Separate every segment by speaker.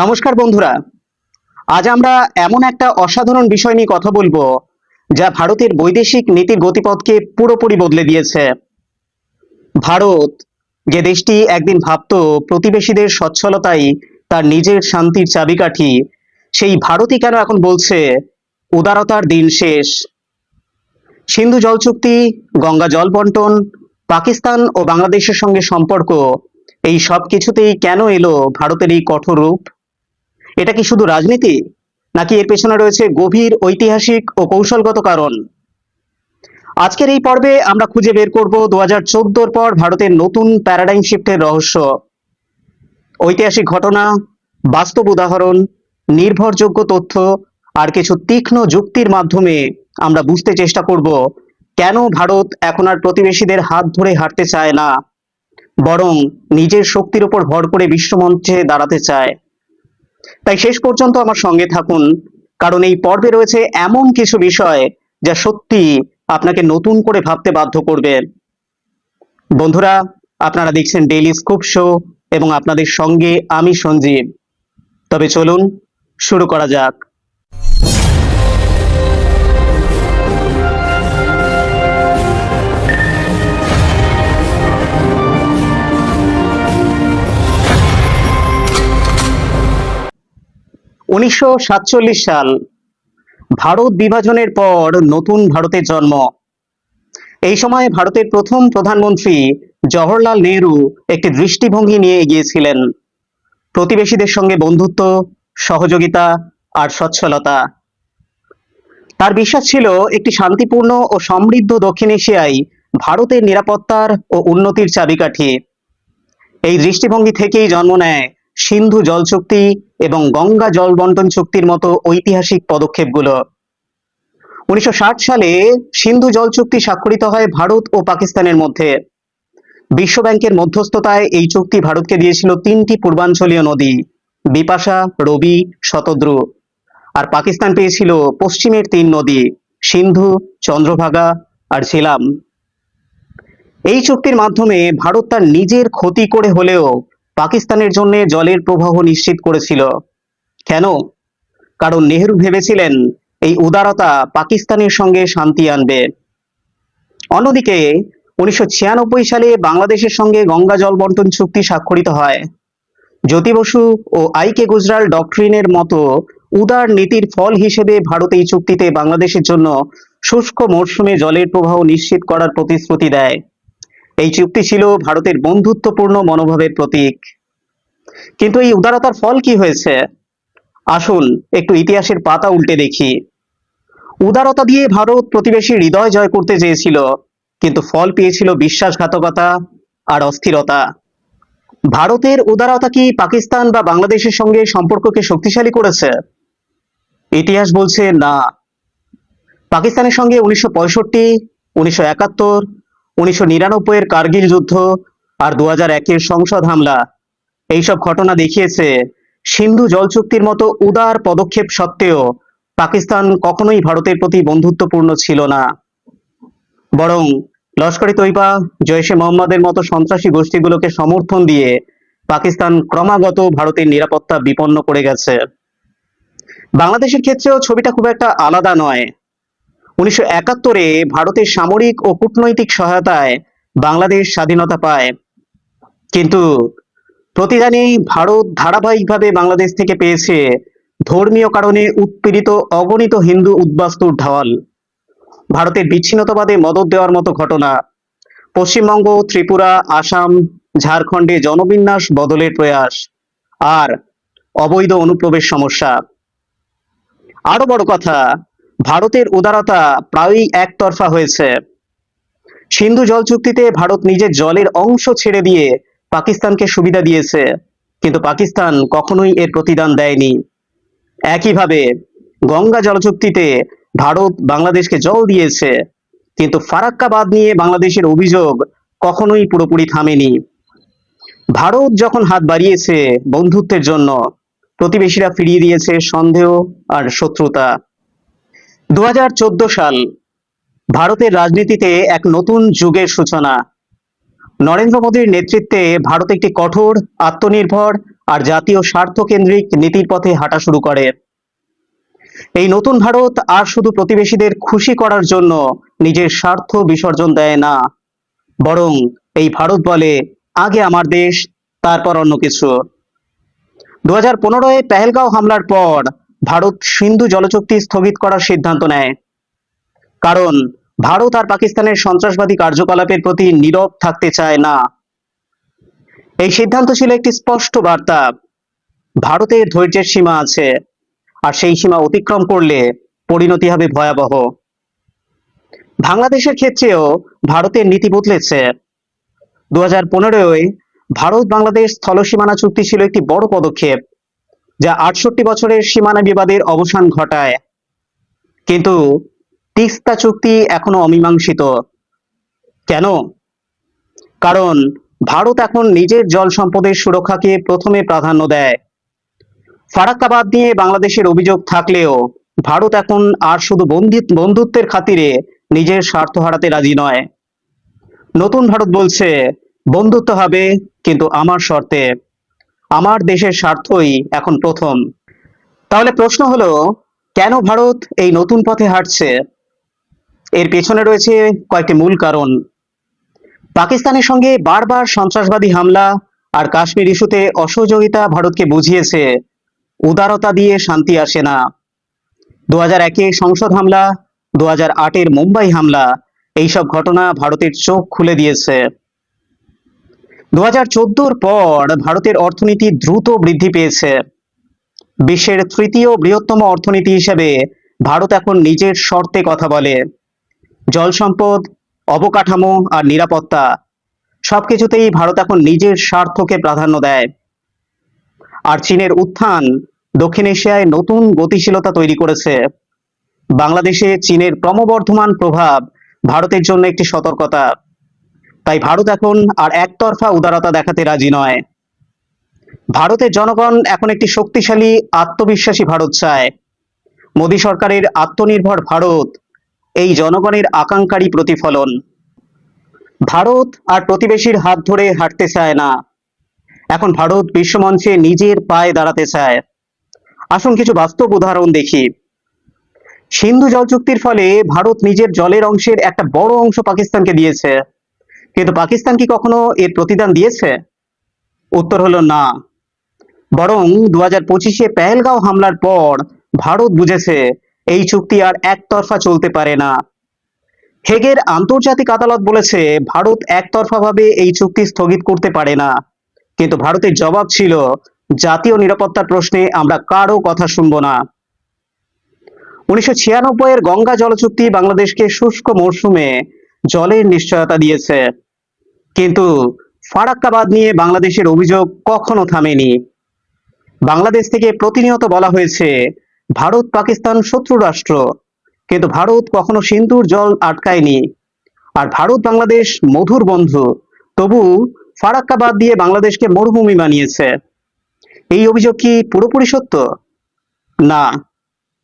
Speaker 1: নমস্কার বন্ধুরা। আজ আমরা এমন একটা অসাধারণ বিষয় নিয়ে কথা বলব, যা ভারতের বৈদেশিক নীতির গতিপথকে পুরোপুরি বদলে দিয়েছে। ভারত যে দেশটি একদিন ভাবতো প্রতিবেশীদের সচ্ছলতাই তার নিজের শান্তির চাবিকাঠি, সেই ভারতই কেন এখন বলছে, উদারতার দিন শেষ। সিন্ধু জল চুক্তি, গঙ্গা জল বন্টন, পাকিস্তান ও বাংলাদেশের সঙ্গে সম্পর্ক, এই সব কিছুতেই কেন এলো ভারতের এই কঠোর রূপ? এটা কি শুধু রাজনীতি? নাকি এর পেছনে রয়েছে গভীর ঐতিহাসিক ও কৌশলগত কারণ? আজকের এই পর্বে আমরা খুঁজে বের করব দু হাজার পর ভারতের নতুন প্যারাডাইম শিফটের রহস্য। ঐতিহাসিক ঘটনা, বাস্তব উদাহরণ, নির্ভরযোগ্য তথ্য আর কিছু তীক্ষ্ণ যুক্তির মাধ্যমে আমরা বুঝতে চেষ্টা করব কেন ভারত এখন আর প্রতিবেশীদের হাত ধরে হাঁটতে চায় না, বরং নিজের শক্তির উপর ভর করে বিশ্বমঞ্চে দাঁড়াতে চায়। তাই শেষ পর্যন্ত আমার সঙ্গে থাকুন, কারণ এই পর্বে রয়েছে এমন কিছু বিষয় যা সত্যি আপনাকে নতুন করে ভাবতে বাধ্য করবে। বন্ধুরা, আপনারা দেখছেন ডেইলি স্কুপ শো এবং আপনাদের সঙ্গে আমি সঞ্জীব। তবে চলুন, শুরু করা যাক। উনিশশো সাতচল্লিশ সাল ভারত বিভাজনের পর নতুন ভারতের জন্ম। এই সময় ভারতের প্রথম প্রধানমন্ত্রী জওহরলাল নেহরু একটি দৃষ্টিভঙ্গি নিয়ে এগিয়েছিলেন। প্রতিবেশীদের সঙ্গে বন্ধুত্ব, সহযোগিতা আর সচ্ছলতা। তার বিশ্বাস ছিল একটি শান্তিপূর্ণ ও সমৃদ্ধ দক্ষিণ এশিয়ায় ভারতের নিরাপত্তার ও উন্নতির চাবিকাঠি। এই দৃষ্টিভঙ্গি থেকেই জন্ম নেয় সিন্ধু জল চুক্তি এবং গঙ্গা জল বন্টন চুক্তির মতো ঐতিহাসিক পদক্ষেপগুলো। উনিশশো ষাট সালে সিন্ধু জল চুক্তি স্বাক্ষরিত হয় ভারত ও পাকিস্তানের মধ্যে। বিশ্ব ব্যাংকের মধ্যস্থতায় এই চুক্তি ভারতকে দিয়েছিল তিনটি পূর্বাঞ্চলীয় নদী, বিপাশা, রবি, শতদ্রু। আর পাকিস্তান পেয়েছিল পশ্চিমের তিন নদী, সিন্ধু, চন্দ্রভাগা আর ঝিলাম। এই চুক্তির মাধ্যমে ভারত তার নিজের ক্ষতি করে হলেও পাকিস্তানের জন্য জলের প্রবাহ নিশ্চিত করেছিল। কেন? কারণ নেহেরু ভেবেছিলেন এই উদারতা পাকিস্তানের সঙ্গে শান্তি আনবে। অন্যদিকে, উনিশশো ছিয়ানব্বই সালে বাংলাদেশের সঙ্গে গঙ্গা জল বন্টন চুক্তি স্বাক্ষরিত হয়। জ্যোতি বসু ও আই কে গুজরাল ডক্ট্রিনের মতো উদার নীতির ফল হিসেবে ভারত এই চুক্তিতে বাংলাদেশের জন্য শুষ্ক মরশুমে জলের প্রবাহ নিশ্চিত করার প্রতিশ্রুতি দেয়। এই চুক্তি ছিল ভারতের বন্ধুত্বপূর্ণ মনোভাবের প্রতীক। কিন্তু এই উদারতার ফল কি হয়েছে? আসুন একটু ইতিহাসের পাতা উল্টে দেখি। উদারতা দিয়ে ভারত প্রতিবেশী হৃদয় জয় করতে চেয়েছিল, কিন্তু ফল পেয়েছিল বিশ্বাসঘাতকতা আর অস্থিরতা। ভারতের উদারতা কি পাকিস্তান বা বাংলাদেশের সঙ্গে সম্পর্ককে শক্তিশালী করেছে? ইতিহাস বলছে না। পাকিস্তানের সঙ্গে উনিশশো পঁয়ষট্টি, উনিশশো একাত্তর উনিশশো নিরানব্বই এর কার্গিল যুদ্ধ আর দু হাজার একের সংসদ হামলা। এইসব ঘটনা দেখিয়েছে সিন্ধু জল চুক্তির মতো উদার পদক্ষেপ সত্ত্বেও পাকিস্তান কখনোই ভারতের প্রতি বন্ধুত্বপূর্ণ ছিল না। বরং লস্কর তৈবা জৈশে মোহাম্মদের মতো সন্ত্রাসী গোষ্ঠীগুলোকে সমর্থন দিয়ে পাকিস্তান ক্রমাগত ভারতের নিরাপত্তা বিপন্ন করে গেছে। বাংলাদেশের ক্ষেত্রেও ছবিটা খুব একটা আলাদা নয়। উনিশশো ভারতের সামরিক ও কূটনৈতিক সহায়তায় বাংলাদেশ স্বাধীনতা পায়। কিন্তু প্রতিদানে ভারত ধারাবাহিকভাবে বাংলাদেশ থেকে পেয়েছে ধর্মীয় কারণে উৎপীড়িত অগণিত হিন্দু উদ্বাস্তুর ঢল। ভারতের বিচ্ছিন্নতাবাদে মদত দেওয়ার মতো ঘটনা। পশ্চিমবঙ্গ, ত্রিপুরা, আসাম, ঝাড়খণ্ডে জনবিন্যাস বদলের প্রয়াস আর অবৈধ অনুপ্রবেশ সমস্যা। আরও বড় কথা ভারতের উদারতা প্রায়ই একতরফা হয়েছে। সিন্ধু জল চুক্তিতে ভারত নিজের জলের অংশ ছেড়ে দিয়ে পাকিস্তানকে সুবিধা দিয়েছে, কিন্তু পাকিস্তান কখনোই এর প্রতিদান দেয়নি। একইভাবে গঙ্গা জল চুক্তিতে ভারত বাংলাদেশকে জল দিয়েছে, কিন্তু ফারাক্কাবাদ নিয়ে বাংলাদেশের অভিযোগ কখনোই পুরোপুরি থামেনি। ভারত যখন হাত বাড়িয়েছে বন্ধুত্বের জন্য, প্রতিবেশীরা ফিরিয়ে দিয়েছে সন্দেহ আর শত্রুতা। দু হাজার চোদ্দ সাল ভারতের রাজনীতিতে এক নতুন যুগের সূচনা। নরেন্দ্র মোদীর নেতৃত্বে ভারত একটি কঠোর, আত্মনির্ভর আর জাতীয় স্বার্থ কেন্দ্রিক নীতির পথে হাঁটা শুরু করে। এই নতুন ভারত আর শুধু প্রতিবেশীদের খুশি করার জন্য নিজের স্বার্থ বিসর্জন দেয় না। বরং এই ভারত বলে, আগে আমার দেশ, তারপর অন্য কিছু। দু হাজার পনেরোয় পেহেলগাঁও হামলার পর ভারত সিন্ধু জলচুক্তি স্থগিত করার সিদ্ধান্ত নেয়। কারণ, ভারত আর পাকিস্তানের সন্ত্রাসবাদী কার্যকলাপের প্রতি নীরব থাকতে চায় না। এই সিদ্ধান্ত ছিল একটি স্পষ্ট বার্তা। ভারতের ধৈর্যের সীমা আছে, আর সেই সীমা অতিক্রম করলে পরিণতি হবে ভয়াবহ। বাংলাদেশের ক্ষেত্রেও ভারতের নীতি বদলেছে। দু হাজার ভারত বাংলাদেশ স্থলসীমানা চুক্তি ছিল একটি বড় পদক্ষেপ। যা আটষট্টি বছরের সীমানা বিবাদের অবসান ঘটায়। কিন্তু তিস্তা চুক্তি এখনও অমীমাংসিত। কেন? কারণ ভারত এখন নিজের জল সম্পদের সুরক্ষাকে প্রথমে প্রাধান্য দেয়। ফারাক্কাবাদ নিয়ে বাংলাদেশের অভিযোগ থাকলেও ভারত এখন আর শুধু বন্ধি- বন্ধুত্বের খাতিরে নিজের স্বার্থ হারাতে রাজি নয়। নতুন ভারত বলছে, বন্ধুত্ব হবে, কিন্তু আমার শর্তে। আমার দেশের স্বার্থই এখন প্রথম। তাহলে প্রশ্ন হলো, কেন ভারত এই নতুন পথে হাঁটছে? এর পেছনে রয়েছে কয়েকটি মূল কারণ। পাকিস্তানের সঙ্গে বারবার সন্ত্রাসবাদী হামলা আর কাশ্মীর ইস্যুতে অসহযোগিতা ভারতকে বুঝিয়েছে, উদারতা দিয়ে শান্তি আসে না। দু হাজার একে সংসদ হামলা দু হাজার আটের মুম্বাই হামলা, এইসব ঘটনা ভারতের চোখ খুলে দিয়েছে। দু পর ভারতের অর্থনীতি দ্রুত বৃদ্ধি পেয়েছে। বিশ্বের তৃতীয় বৃহত্তম অর্থনীতি হিসেবে ভারত এখন নিজের শর্তে কথা বলে। জল সম্পদ, অবকাঠামো আর নিরাপত্তা সবকিছুতেই ভারত এখন নিজের স্বার্থকে প্রাধান্য দেয়। আর চীনের উত্থান দক্ষিণ এশিয়ায় নতুন গতিশীলতা তৈরি করেছে। বাংলাদেশে চীনের ক্রমবর্ধমান প্রভাব ভারতের জন্য একটি সতর্কতা। তাই ভারত এখন আর একতরফা উদারতা দেখাতে রাজি নয়। ভারতের জনগণ এখন একটি শক্তিশালী আত্মবিশ্বাসী ভারত চায়। মোদী সরকারের আত্মনির্ভর ভারত, এই জনগণের আকাঙ্ক্ষারই প্রতিফলন। ভারত আর প্রতিবেশীর হাত ধরে হাঁটতে চায় না। এখন ভারত বিশ্বমঞ্চে নিজের পায়ে দাঁড়াতে চায়। আসুন কিছু বাস্তব উদাহরণ দেখি। সিন্ধু জল চুক্তির ফলে ভারত নিজের জলের অংশের একটা বড় অংশ পাকিস্তানকে দিয়েছে। কিন্তু পাকিস্তান কি কখনো এর প্রতিদান দিয়েছে? উত্তর হলো না। বরং দু হাজার পঁচিশে পেহেলগাঁও হামলার পর ভারত বুঝেছে এই চুক্তি আর একতরফা চলতে পারে না। হেগের আন্তর্জাতিক আদালত বলেছে, ভারত একতরফাভাবে এই চুক্তি স্থগিত করতে পারে না। কিন্তু ভারতের জবাব ছিল, জাতীয় নিরাপত্তার প্রশ্নে আমরা কারও কথা শুনব না। উনিশশো ছিয়ানব্বই এর গঙ্গা জল চুক্তি বাংলাদেশকে শুষ্ক মরশুমে জলের নিশ্চয়তা দিয়েছে। কিন্তু ফারাক্কাবাদ নিয়ে বাংলাদেশের অভিযোগ কখনো থামেনি। বাংলাদেশ থেকে প্রতিনিয়ত বলা হয়েছে, ভারত পাকিস্তান শত্রু রাষ্ট্র। কিন্তু ভারত কখনো সিন্ধুর জল আটকায়নি। আর ভারত বাংলাদেশ মধুর বন্ধু, তবু ফারাক্কাবাদ দিয়ে বাংলাদেশকে মরুভূমি বানিয়েছে। এই অভিযোগ কি পুরোপুরি সত্য? না।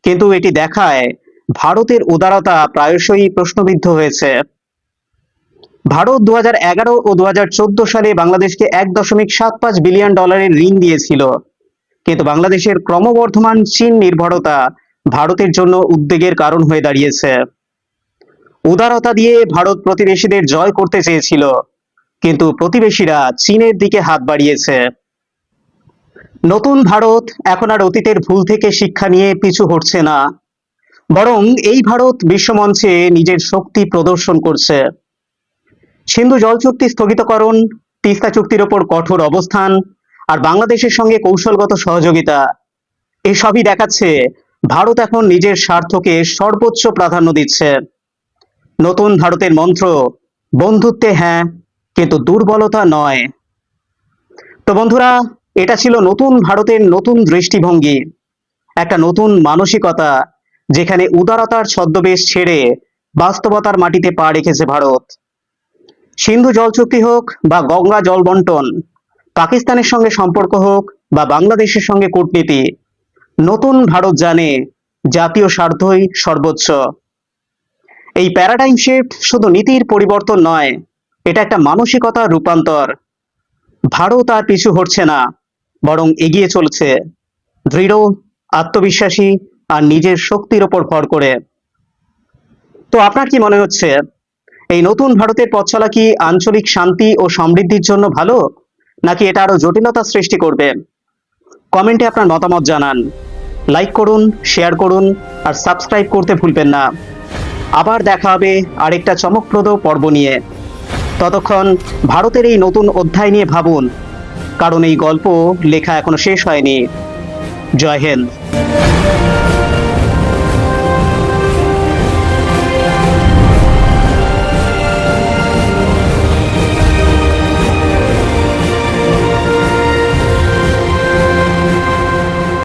Speaker 1: কিন্তু এটি দেখায়, ভারতের উদারতা প্রায়শই প্রশ্নবিদ্ধ হয়েছে। ভারত দু ও দু হাজার চোদ্দ সালে বাংলাদেশকে এক দশমিক সাত পাঁচ বিলিয়ন ডলারের ঋণ দিয়েছিল। কিন্তু বাংলাদেশের ক্রমবর্ধমান চীন নির্ভরতা ভারতের জন্য উদ্বেগের কারণ হয়ে দাঁড়িয়েছে। উদারতা দিয়ে ভারত প্রতিবেশীদের জয় করতে চেয়েছিল, কিন্তু প্রতিবেশীরা চীনের দিকে হাত বাড়িয়েছে। নতুন ভারত এখন আর অতীতের ভুল থেকে শিক্ষা নিয়ে পিছু হটছে না, বরং এই ভারত বিশ্বমঞ্চে নিজের শক্তি প্রদর্শন করছে। সিন্ধু জল চুক্তি স্থগিতকরণ, তিস্তা চুক্তির ওপর কঠোর অবস্থান আর বাংলাদেশের সঙ্গে কৌশলগত সহযোগিতা, এসবই দেখাচ্ছে ভারত এখন নিজের স্বার্থকে সর্বোচ্চ প্রাধান্য দিচ্ছে। নতুন ভারতের মন্ত্র, বন্ধুত্বে হ্যাঁ কিন্তু দুর্বলতা নয়। তো বন্ধুরা, এটা ছিল নতুন ভারতের নতুন দৃষ্টিভঙ্গি, একটা নতুন মানসিকতা, যেখানে উদারতার ছদ্মবেশ ছেড়ে বাস্তবতার মাটিতে পা রেখেছে ভারত। সিন্ধু জল চুক্তি হোক বা গঙ্গা জল বন্টন, পাকিস্তানের সঙ্গে সম্পর্ক হোক বা বাংলাদেশের সঙ্গে কূটনীতি, নতুন ভারত জানে জাতীয় স্বার্থই সর্বোচ্চ। এই প্যারাডাইম শিফট শুধু নীতির পরিবর্তন নয়, এটা একটা মানসিকতার রূপান্তর। ভারত আর পিছু হটছে না, বরং এগিয়ে চলছে, দৃঢ়, আত্মবিশ্বাসী আর নিজের শক্তির ওপর ভর করে। তো আপনার কি মনে হচ্ছে এই নতুন ভারতের পথ চলা কি আঞ্চলিক শান্তি ও সমৃদ্ধির জন্য ভালো? নাকি এটা আরও জটিলতা সৃষ্টি করবে? কমেন্টে আপনার মতামত জানান। লাইক করুন, শেয়ার করুন আর সাবস্ক্রাইব করতে ভুলবেন না। আবার দেখা হবে আরেকটা চমকপ্রদ পর্ব নিয়ে। ততক্ষণ ভারতের এই নতুন অধ্যায় নিয়ে ভাবুন, কারণ এই গল্প লেখা এখনও শেষ হয়নি। জয় হিন্দ।